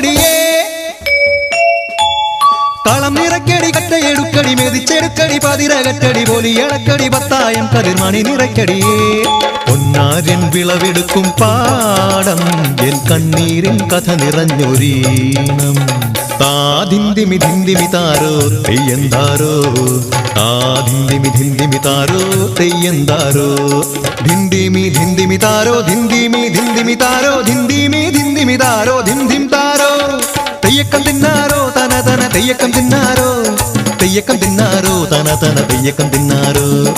കൊട്ടടിയേ കളം നിറക്കടി കട്ടയെടുക്കടി മെതിച്ചെടുക്കടി പതിരകറ്റടി പോലി ഇളക്കടി പത്തായം കതിർമണി നിറക്കടിയേ പൊന്നാര്യൻ വിളവെടുക്കും പാടം എൻ കണ്ണീരിൽ കഥ നിറഞ്ഞൊരീണം. താതിന്തിമി ധിന്തിമി താരോ തെയ്യന്താരോ. താതിന്തിമി ധിന്തിമി താരോ തെയ്യന്താരോ. ധിന്തിമി ധിന്തിമി താരോ ധിന്തിമി ധിന്തിമി താരോ ധിന്തിമി ധിന്തിമി താരോ തെയ്യക്കം തിന്നാരോ? തെയ്യക്കം തിന്നാരോ? തന തന തെയ്യക്കം തിന്നാരോ?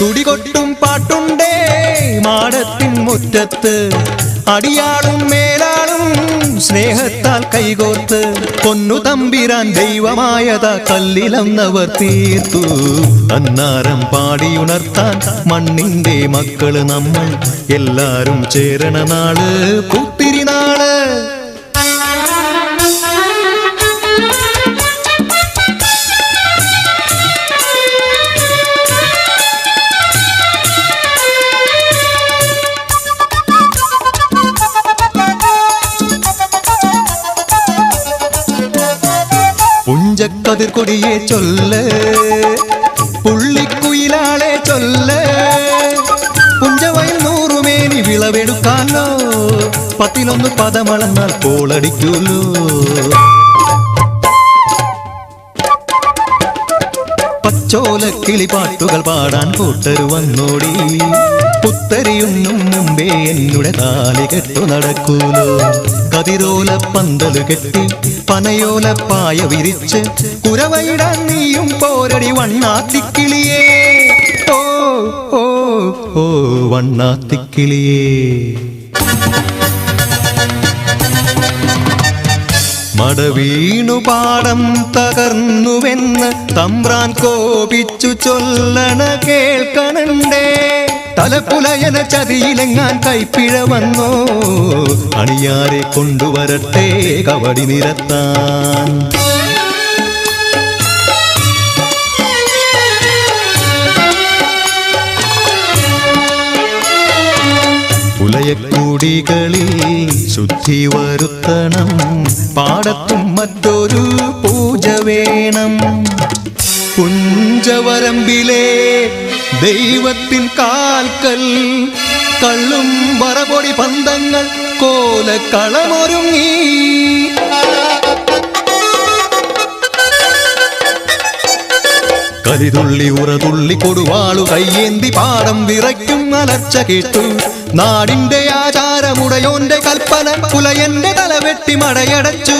തുടികൊട്ടും പാട്ടുണ്ടേ മാടത്തിൻ മുറ്റത്ത്. അടിയാളും മേലാളും സ്നേഹത്താൽ കൈകോർത്ത്. പൊന്നു തമ്പിരാൻ ദൈവമായത കല്ലിലന്നവർ തീർത്തു. അന്നാരം പാടിയുണർത്താൻ മണ്ണിന്റെ മക്കൾ നമ്മൾ എല്ലാരും ചേരണ നാൾ. പുത്തിരി നാൾ. പുഞ്ചക്കതിർ കൊടിയെ ചൊല്ല് പുള്ളിക്കുയിലാളെ ചൊല്ല് പുഞ്ചവയിൽ നൂറുമേനി വിളവെടുക്കാലോ പത്തിലൊന്ന് പദമളന്നാൽ കോളടിക്കൂലോ പച്ചോല കിളിപ്പാട്ടുകൾ പാടാൻ കൂട്ടരു വന്നോടി പുത്തരിയുണ്ണും മുമ്പേ എന്നുടെ താലി കെട്ടു നടക്കൂലോ? കതിരോല പന്തൽ കെട്ടി പനയോല പായ വിരിച്ച് കുരവയിടാൻ നീയും പോരടി വണ്ണാത്തിക്കിളിയേ. ഓ ഓ ഓ വണ്ണാത്തിക്കിളിയേ. മടവീണു പാടം തകർന്നുവെന്ന് തമ്പ്രാൻ കോപിച്ചു ചൊല്ലണ കേൾക്കണണ്ടേ. തലപ്പുലയന ചതിയിലെങ്ങാൻ കൈപ്പിഴ വന്നോ? അണിയാരെ കൊണ്ടുവരട്ടെ കവടി നിരത്താൻ. പുലയക്കൂടികളിൽ ശുദ്ധി വരുത്തണം. പാടത്തും മറ്റൊരു പൂജ വേണം. പുഞ്ചവരമ്പിലെ ദൈവത്തിൻ കാൽക്കൽ കള്ളും വറപൊടി പന്തങ്ങൾ കോലക്കളമൊരുങ്ങി. കലിതുള്ളി ഉറതുള്ളി കൊടുവാളു കയ്യേന്തി പാടം വിറയ്ക്കും അലർച്ച കേട്ടു. നാടിന്റെ ആചാരമുടയോന്റെ കൽപ്പന പുലയന്റെ തലവെട്ടി മടയടച്ചു.